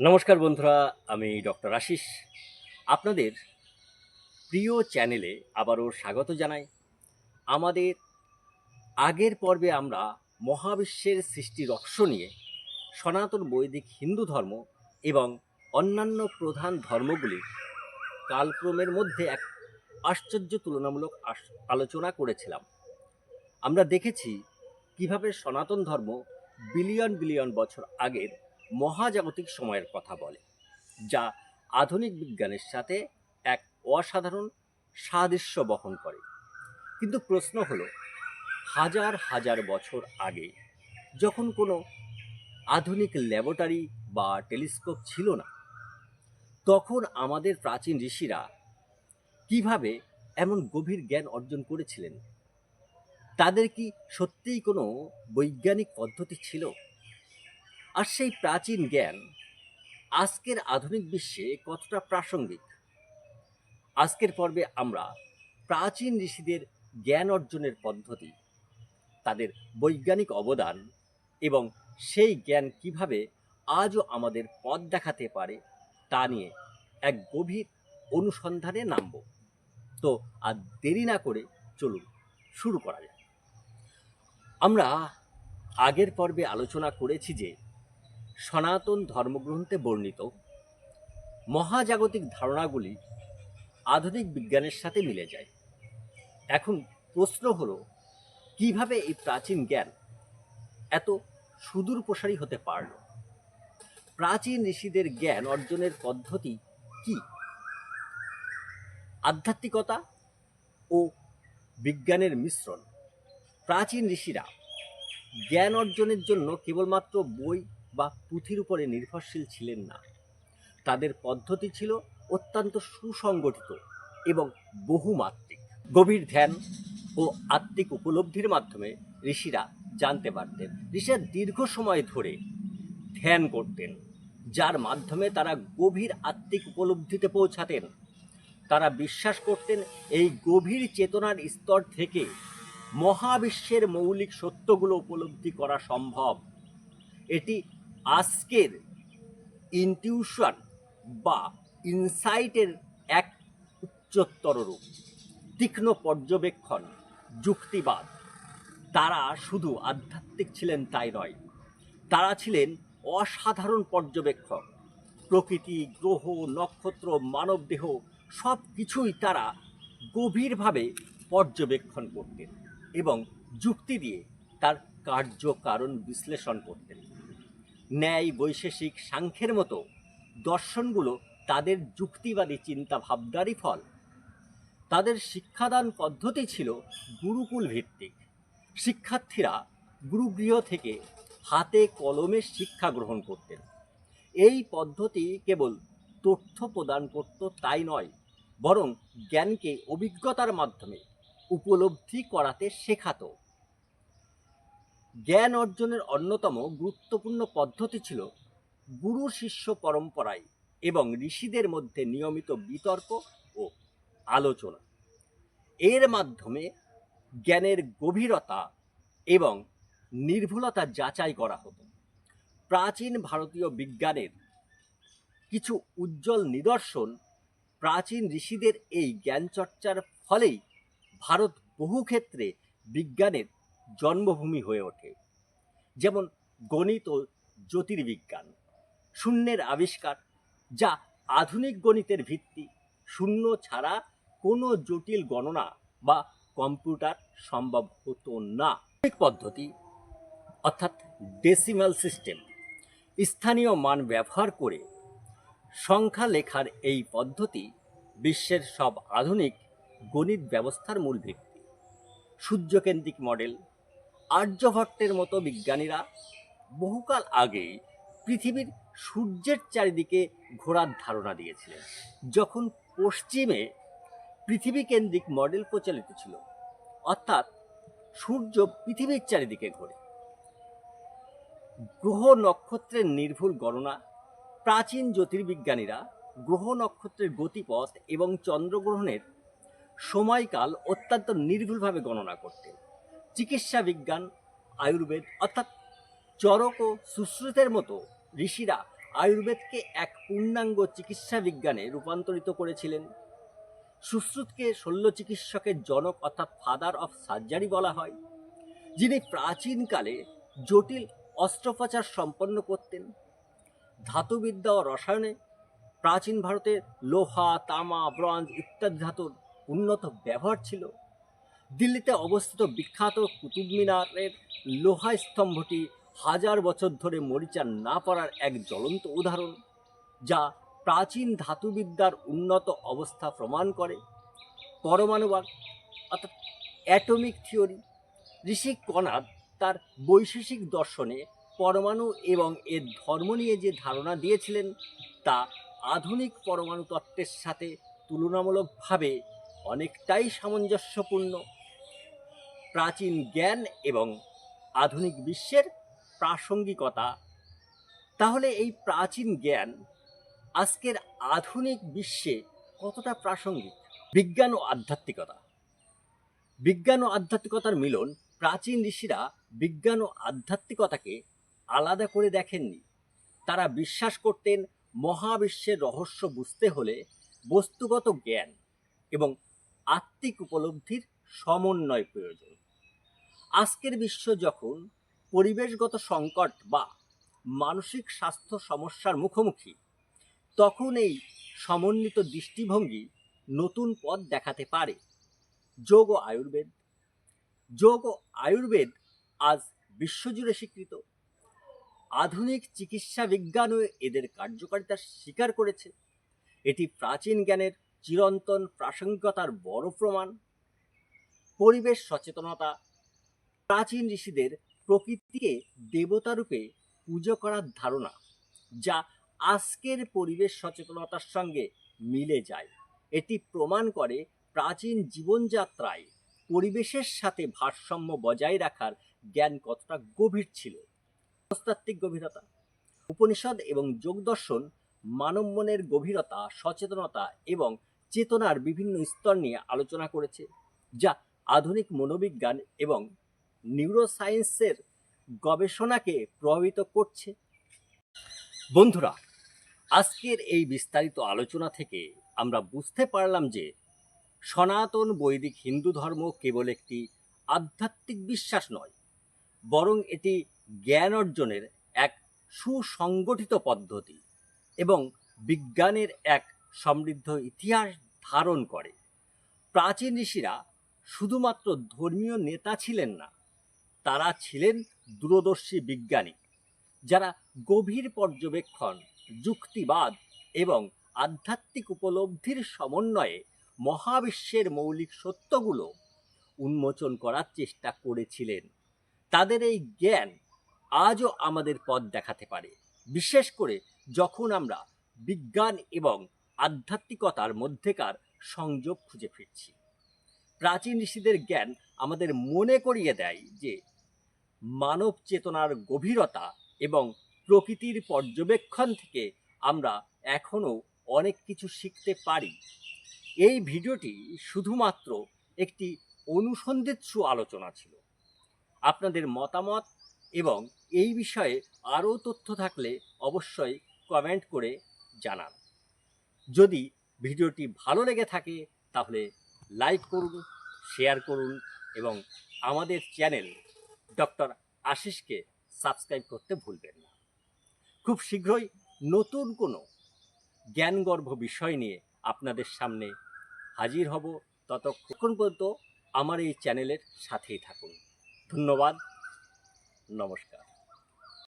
নমস্কার বন্ধুরা, আমি ডক্টর আশিস। আপনাদের প্রিয় চ্যানেলে আবারও স্বাগত জানাই। আমাদের আগের পর্বে আমরা মহাবিশ্বের সৃষ্টি রহস্য নিয়ে সনাতন বৈদিক হিন্দু ধর্ম এবং অন্যান্য প্রধান ধর্মগুলির কালক্রমের মধ্যে এক আশ্চর্য তুলনামূলক আলোচনা করেছিলাম। আমরা দেখেছি কীভাবে সনাতন ধর্ম বিলিয়ন বিলিয়ন বছর আগের মহাজাগতিক সময়ের কথা বলে, যা আধুনিক বিজ্ঞানের সাথে এক অসাধারণ সাদৃশ্য বহন করে। কিন্তু প্রশ্ন হলো, হাজার হাজার বছর আগে যখন কোনো আধুনিক ল্যাবরেটরি বা টেলিস্কোপ ছিল না, তখন আমাদের প্রাচীন ঋষিরা কীভাবে এমন গভীর জ্ঞান অর্জন করেছিলেন? তাদের কি সত্যিই কোনো বৈজ্ঞানিক পদ্ধতি ছিল? আর সেই প্রাচীন জ্ঞান আজকের আধুনিক বিশ্বে কতটা প্রাসঙ্গিক? আজকের পর্বে আমরা প্রাচীন ঋষিদের জ্ঞান অর্জনের পদ্ধতি, তাদের বৈজ্ঞানিক অবদান এবং সেই জ্ঞান কীভাবে আজও আমাদের পথ দেখাতে পারে তা নিয়ে এক গভীর অনুসন্ধানে নামব। তো আর দেরি না করে চলুন, শুরু করা যাক। আমরা আগের পর্বে আলোচনা করেছি যে সনাতন ধর্মগ্রন্থে বর্ণিত মহাজাগতিক ধারণাগুলি আধুনিক বিজ্ঞানের সাথে মিলে যায়। এখন প্রশ্ন হলো, কীভাবে এই প্রাচীন জ্ঞান এত সুদূর প্রসারী হতে পারল? প্রাচীন ঋষিদের জ্ঞান অর্জনের পদ্ধতি কি? আধ্যাত্মিকতা ও বিজ্ঞানের মিশ্রণ। প্রাচীন ঋষিরা জ্ঞান অর্জনের জন্য কেবলমাত্র বই বা পুঁথির উপরে নির্ভরশীল ছিলেন না। তাদের পদ্ধতি ছিল অত্যন্ত সুসংগঠিত এবং বহুমাত্রিক। গভীর ধ্যান ও আত্মিক উপলব্ধির মাধ্যমে ঋষিরা জানতে পারতেন। ঋষিরা দীর্ঘ সময় ধরে ধ্যান করতেন, যার মাধ্যমে তারা গভীর আত্মিক উপলব্ধিতে পৌঁছাতেন। তারা বিশ্বাস করতেন এই গভীর চেতনার স্তর থেকে মহাবিশ্বের মৌলিক সত্যগুলো উপলব্ধি করা সম্ভব। এটি আজকের ইনটিউশন বা ইনসাইটের এক উচ্চতর রূপ। তীক্ষ্ণ পর্যবেক্ষণ, যুক্তিবাদ। তারা শুধু আধ্যাত্মিক ছিলেন তাই নয়। তারা ছিলেন অসাধারণ পর্যবেক্ষক। প্রকৃতি, গ্রহ, নক্ষত্র, মানবদেহ সব কিছুই তারা গভীরভাবে পর্যবেক্ষণ করতেন এবং যুক্তি দিয়ে তার কার্যকারণ বিশ্লেষণ করতেন। ন্যায় বৈশেষিক সাংখ্যের মতো দর্শনগুলো তাদের যুক্তিবাদী চিন্তা ভাবনারই ফল। তাদের শিক্ষাদান পদ্ধতি ছিল গুরুকুল ভিত্তিক। শিক্ষার্থীরা গুরুগৃহ থেকে হাতে কলমে শিক্ষা গ্রহণ করতেন। এই পদ্ধতি কেবল তথ্য প্রদান করত তাই নয়, বরং জ্ঞানকে অভিজ্ঞতার মাধ্যমে উপলব্ধি করাতে শেখাতো। জ্ঞান অর্জনের অন্যতম গুরুত্বপূর্ণ পদ্ধতি ছিল গুরু শিষ্য পরম্পরায় এবং ঋষিদের মধ্যে নিয়মিত বিতর্ক ও আলোচনা। এর মাধ্যমে জ্ঞানের গভীরতা এবং নির্ভুলতা যাচাই করা হতো। প্রাচীন ভারতীয় বিজ্ঞানের কিছু উজ্জ্বল নিদর্শন প্রাচীন ঋষিদের এই জ্ঞানচর্চার ফলেই ভারত বহু ক্ষেত্রে বিজ্ঞানের জন্মভূমি হয়ে ওঠে। যেমন গণিত ও জ্যোতির্বিজ্ঞান, শূন্যের আবিষ্কার, যা আধুনিক গণিতের ভিত্তি, শূন্য ছাড়া কোনো জটিল গণনা বা কম্পিউটার সম্ভব হতো না। পদ্ধতি, অর্থাৎ ডেসিমাল সিস্টেম, স্থানীয় মান ব্যবহার করে সংখ্যা লেখার এই পদ্ধতি বিশ্বের সব আধুনিক গণিত ব্যবস্থার মূল ভিত্তি। সূর্যকেন্দ্রিক মডেল আর্যভট্টের মতো বিজ্ঞানীরা বহুকাল আগেই পৃথিবীর সূর্যের চারিদিকে ঘোরার ধারণা দিয়েছিলেন। যখন পশ্চিমে পৃথিবী কেন্দ্রিক মডেল প্রচলিত ছিল, অর্থাৎ সূর্য পৃথিবীর চারিদিকে ঘোরে। গ্রহ নক্ষত্রের নির্ভুল গণনা, প্রাচীন জ্যোতির্বিজ্ঞানীরা গ্রহ নক্ষত্রের গতিপথ এবং চন্দ্রগ্রহণের সময়কাল অত্যন্ত নির্ভুলভাবে গণনা করতেন। চিকিৎসা বিজ্ঞান, আয়ুর্বেদ, অর্থাৎ চরক ও সুশ্রুতের মতো ঋষিরা আয়ুর্বেদকে এক পূর্ণাঙ্গ চিকিৎসা বিজ্ঞানে রূপান্তরিত করেছিলেন। সুশ্রুতকে শল্য চিকিৎসকের জনক অর্থাৎ ফাদার অফ সার্জারি বলা হয়, যিনি প্রাচীনকালে জটিল অস্ত্রোপচার সম্পন্ন করতেন। ধাতুবিদ্যা ও রসায়নে প্রাচীন ভারতে লোহা, তামা, ব্রঞ্জ ইত্যাদি ধাতুর উন্নত ব্যবহার ছিল। দিল্লিতে অবস্থিত বিখ্যাত কুতুব মিনারের লোহা স্তম্ভটি হাজার বছর ধরে মরিচা না পড়ার এক জ্বলন্ত উদাহরণ, যা প্রাচীন ধাতুবিদ্যার উন্নত অবস্থা প্রমাণ করে। পরমাণুবাদ অর্থাৎ অ্যাটমিক থিওরি, ঋষি কণাদ তার বৈশেষিক দর্শনে পরমাণু এবং এর ধর্ম নিয়ে যে ধারণা দিয়েছিলেন, তা আধুনিক পরমাণু তত্ত্বের সাথে তুলনামূলকভাবে অনেকটাই সামঞ্জস্যপূর্ণ। প্রাচীন জ্ঞান এবং আধুনিক বিশ্বের প্রাসঙ্গিকতা। তাহলে এই প্রাচীন জ্ঞান আজকের আধুনিক বিশ্বে কতটা প্রাসঙ্গিক? বিজ্ঞান ও আধ্যাত্মিকতা। বিজ্ঞান ও আধ্যাত্মিকতার মিলন প্রাচীন ঋষিরা বিজ্ঞান ও আধ্যাত্মিকতাকে আলাদা করে দেখেননি। তারা বিশ্বাস করতেন মহাবিশ্বের রহস্য বুঝতে হলে বস্তুগত জ্ঞান এবং আত্মিক উপলব্ধির সমন্বয় প্রয়োজন। আজকের বিশ্ব যখন পরিবেশগত সংকট বা মানসিক স্বাস্থ্য সমস্যার মুখোমুখি, তখন এই সমন্বিত দৃষ্টিভঙ্গি নতুন পথ দেখাতে পারে। যোগ ও আয়ুর্বেদ। যোগ ও আয়ুর্বেদ আজ বিশ্বজুড়ে স্বীকৃত। আধুনিক চিকিৎসা বিজ্ঞানও এদের কার্যকারিতা স্বীকার করেছে। এটি প্রাচীন জ্ঞানের চিরন্তন প্রাসঙ্গিকতার বড় প্রমাণ। পরিবেশ সচেতনতা। প্রাচীন ঋষিদের প্রকৃতিকে দেবতারূপে পুজো করার ধারণা, যা আজকের পরিবেশ সচেতনতার সঙ্গে মিলে যায়। এটি প্রমাণ করে প্রাচীন জীবনযাত্রায় পরিবেশের সাথে ভারসাম্য বজায় রাখার জ্ঞান কতটা গভীর ছিল। মনস্তাত্ত্বিক গভীরতা, উপনিষদ এবং যোগদর্শন, মানব মনের গভীরতা, সচেতনতা এবং চেতনার বিভিন্ন স্তর নিয়ে আলোচনা করেছে, যা আধুনিক মনোবিজ্ঞান এবং নিউরোসায়েন্সের গবেষণাকে প্রভাবিত করছে। বন্ধুরা, আজকের এই বিস্তারিত আলোচনা থেকে আমরা বুঝতে পারলাম যে সনাতন বৈদিক হিন্দু ধর্ম কেবল একটি আধ্যাত্মিক বিশ্বাস নয়, বরং এটি জ্ঞান অর্জনের এক সুসংগঠিত পদ্ধতি এবং বিজ্ঞানের এক সমৃদ্ধ ইতিহাস ধারণ করে। প্রাচীন ঋষিরা শুধুমাত্র ধর্মীয় নেতা ছিলেন না, তারা ছিলেন দূরদর্শী বিজ্ঞানী, যারা গভীর পর্যবেক্ষণ, যুক্তিবাদ এবং আধ্যাত্মিক উপলব্ধির সমন্বয়ে মহাবিশ্বের মৌলিক সত্যগুলো উন্মোচন করার চেষ্টা করেছিলেন। তাদের এই জ্ঞান আজও আমাদের পথ দেখাতে পারে, বিশেষ করে যখন আমরা বিজ্ঞান এবং আধ্যাত্মিকতার মধ্যেকার সংযোগ খুঁজে ফিরছি। প্রাচীন ঋষিদের জ্ঞান আমাদের মনে করিয়ে দেয় যে মানব চেতনার গভীরতা এবং প্রকৃতির পর্যবেক্ষণ থেকে আমরা এখনও অনেক কিছু শিখতে পারি। এই ভিডিওটি শুধুমাত্র একটি অনুসন্ধিৎসু আলোচনা ছিল। আপনাদের মতামত এবং এই বিষয়ে আরও তথ্য থাকলে অবশ্যই কমেন্ট করে জানান। যদি ভিডিওটি ভালো লেগে থাকে তাহলে লাইক করুন, শেয়ার করুন এবং আমাদের চ্যানেল ডক্টর আশিসকে সাবস্ক্রাইব করতে ভুলবেন না। খুব শীঘ্রই নতুন কোনো জ্ঞানগর্ভ বিষয় নিয়ে আপনাদের সামনে হাজির হব। ততক্ষণ পর্যন্ত আমার এই চ্যানেলের সাথেই থাকুন। ধন্যবাদ। নমস্কার।